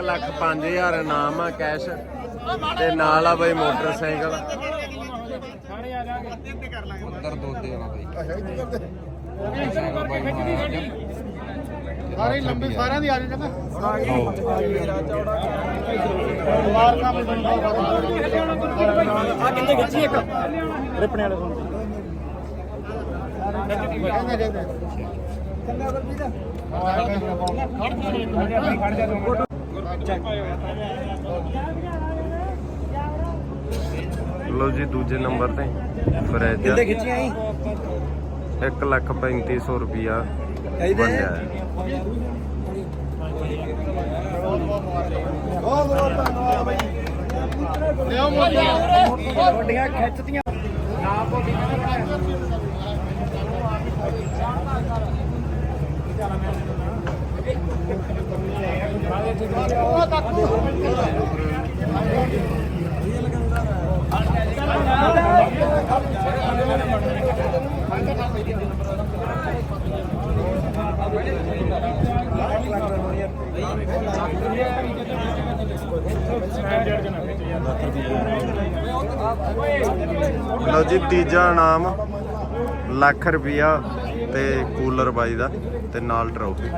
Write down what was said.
1 ਲੱਖ 5000 ਇਨਾਮ ਆ ਕੈਸ਼ ਤੇ ਨਾਲ ਆ ਬਈ ਮੋਟਰਸਾਈਕਲ। ਉੱਧਰ ਦੋ ਦੇ ਆਣਾ ਬਾਈ। ਸਾਰੇ ਲੰਬੇ ਸਾਰਿਆਂ ਦੀ ਆ ਜਾਏਗਾ ਨਾ ਆ ਕਿੰਨੇ ਖਿੱਚੀ ਇੱਕ? ਰਿਪਣੇ ਵਾਲੇ ਫੋਨ ਲੋ ਜੀ ਦੂਜੇ ਨੰਬਰ ਤੇ ਫਰਿੱਜ ਕਿੰਨੇ ਖਿੱਚੀਆਂ ਹੀ 1 ਲੱਖ 3500 ਰੁਪਿਆ ਬਣਿਆ ਹੈ। ਲਿਓ ਮੋਟੀਆਂ। ਮੋਟੀਆਂ ਖਿੱਚਤੀਆਂ ਲਓ ਜੀ ਤੀਜਾ ਇਨਾਮ ਲੱਖ ਰੁਪਿਆ ਤੇ ਕੂਲਰ ਬਾਈ ਦਾ ਤੇ ਨਾਲ ਟਰੋਫੀ।